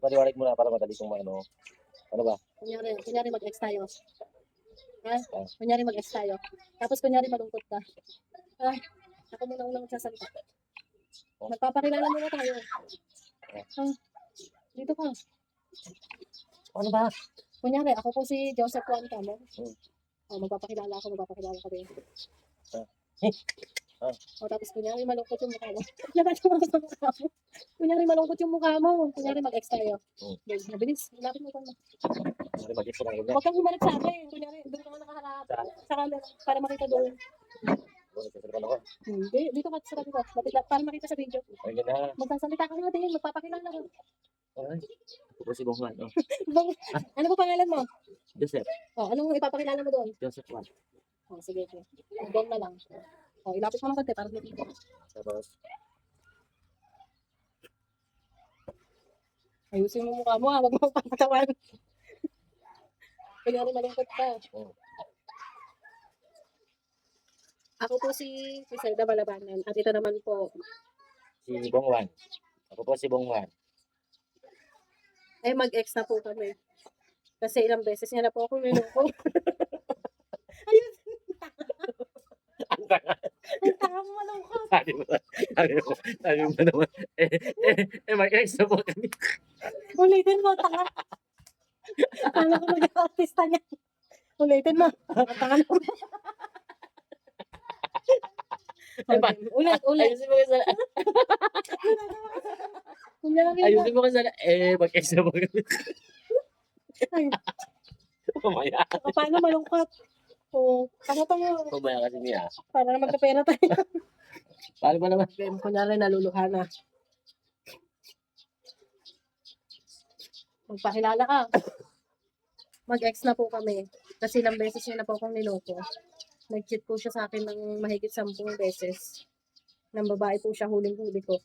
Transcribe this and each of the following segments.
Paliwanag mo na para madali kong ano. Ano ba? Kunyari, kunyari mag-ex tayo. Ha? Ah. Kunyari mag-ex tayo. Tapos kunyari malungkot ka. Ah, ako muna unang magsasalita. Magpapakilala muna tayo. Ah, dito ka. Ano ba? Kunyari, ako po si Joseph Juan Camo. Hmm. Oh, magpapakilala ako, magpapakilala ka din. Ah. Ah. O, tapos kunyari malungkot yung mukha mo. Natatawa ka sa mukha mo. Kunyari malungkot yung mukha mo. Kunyari mag-ex tayo. Hmm. Guys, mabilis. Lapit mo pa. Ano ba? Gusto lang yun. Huwag kang humalik sa akin. Kunyari, doon ka nakaharap. Sa camera, para makita doon. Hindi, dito ka sa tabi ko. Lapit lang, para makita sa video. Ayun na. Magsasalita ka nga din, magpapakilala ka. Ay. Ito si Bongwan. Oh. Ano ba pangalan mo? Joseph. Oh, anong ipapakilala mo doon? Joseph Juan. Oh, sige. Doon na lang. Oh, ilapit mo ng konti para makita. Tapos, Ayusin mo mukha mo ha, huwag mo papatawan. Kunyari malungkot ka. Oo. Ako po si Griselda Balabanan at ito naman po si Bongwan. Ako po si Bongwan. ay mag-ex na po kami. Kasi ilang beses niya na po ako niloko. Ayun, Ang tanga. ang tanga mo malungkot. Sabi mo, sabi mo, naman, eh, eh, eh, mag-ex na po kami. Ulitin mo, tanga. Kala ko mag-artista niya. Ulitin mo. Ang tanga mo. Ay, ba- Ulit, ulit. Ayusin mo kasi, ayusin mo kasi, eh, mag-ex na po kami. Ay, Mamaya. paano malungkot? Oo, tanga tayo. Mamaya kasi niya. Para na magkapera tayo. Paano ba naman? Kunyari naluluha na. Magpakilala ka. Mag-ex na po kami. Kasi ilang beses niya na po akong niloko. Nag-cheat po siya sa akin ng mahigit sampung beses. Nang babae po siya huling-huli ko.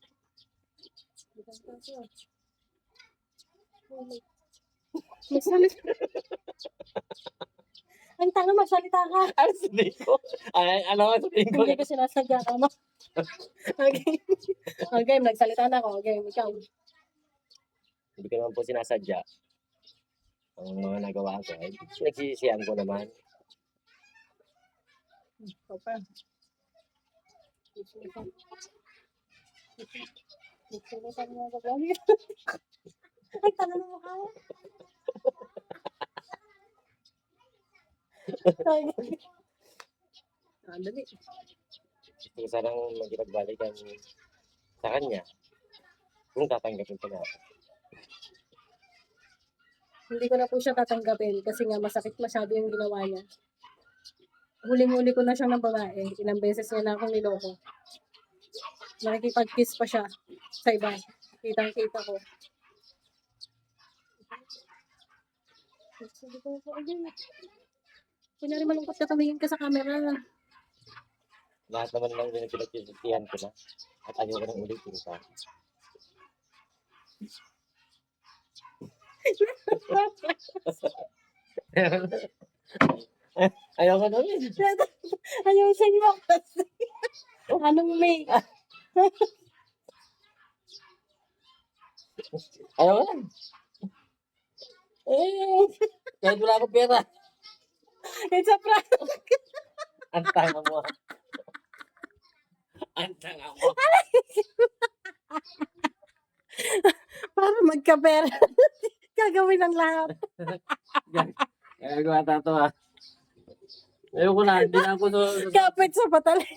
Magsalita. Ang tanga, magsalita ka. Ano sabihin ko? Ay, ano nga sabihin ko? Hindi ko sinasadya ka mo. Okay. Okay, nagsalita na ako. Okay, ikaw. Hindi ko naman po sinasadya. Ang mga nagawa ko, ay nagsisisihan ko naman. Ikaw pa. Nagsalita mo ako lagi. Ay, tanga na mukha mo. Ay. Ah, dali. Gusto ko sanang makipagbalikan sa kanya. Kung tatanggapin ko na ako. Hindi ko na po siya tatanggapin kasi nga masakit masyado yung ginawa niya. Huling-huli ko na siya ng babae. Ilang beses niya na akong niloko. Nakikipag-kiss pa siya sa iba. Kitang-kita ko. Sabi ko, "Ay, Kunyari malungkot ka, tumingin ka sa camera. Lahat naman lang din pinagsisisihan ko na. At ayaw ko nang ulitin pa. ayaw ko naman. Ayusin mo kasi. Anong may? Ayaw ko lang. Eh, kahit wala akong pera. It's a prank. Ang tanga mo. Ang tanga mo. Para magkapera. Gagawin ang lahat. Kaya ko ata to ah. Ayoko na, hindi na ako so, Kapit sa patali.